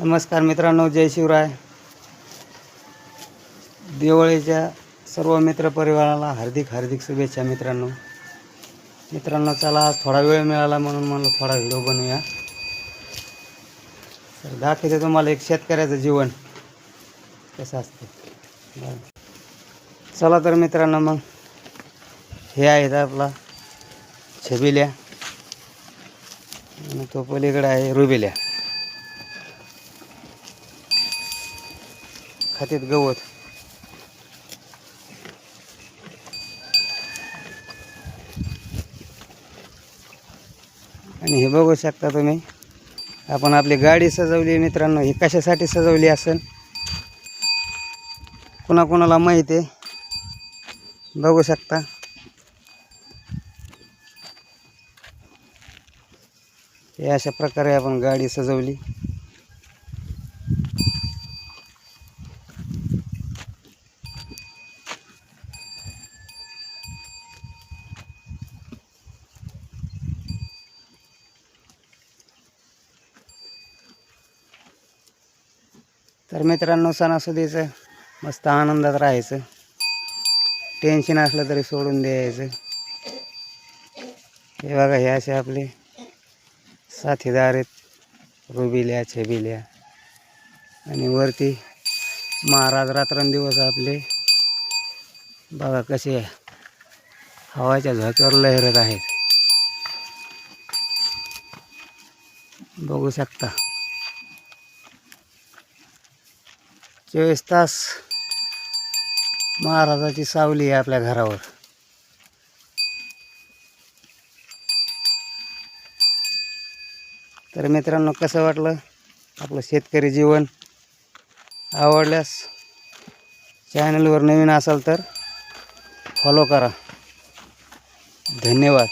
नमस्कार मित्रांनो जय शिवराय. दिवाळीच्या सर्व मित्रपरिवाराला हार्दिक हार्दिक शुभेच्छा मित्रांनो. मित्रांनो चला आज थोडा वेळ मिळाला म्हणून मला थोडा व्हिडिओ बनवूया. तर दाखवते तुम्हाला एक शेतकऱ्याचं जीवन कसं असतं. चला तर मित्रांनो मग हे आहेत आपला छबिल्या. आणि तो पलीकडे आहे रुबिल्या. खात्यात गवत. आणि हे बघू शकता तुम्ही आपण आपली गाडी सजवली मित्रांनो ही कशासाठी सजवली असेल? कुणाकुणाला माहिती आहे? बघू शकता. हे अशा प्रकारे आपण गाडी सजवली. तर मित्रांनो सणासुदीचं मस्त आनंदात राहायचं. टेन्शन असलं तरी सोडून द्यायचं. हे बघा हे असे आपले साथीदार आहेत. रुबिल्या छबिल्या. आणि वरती महाराज रात्रंदिवस आपले. बघा कसे हवाच्या झोक्यावर लहरत आहेत. बघू शकता. चोवीस तास महाराजाची सावली आहे आपल्या घरावर. तर मित्रांनो कसं वाटलं आपलं शेतकरी जीवन आवडल्यास चॅनलवर नवीन असाल तर फॉलो करा. धन्यवाद.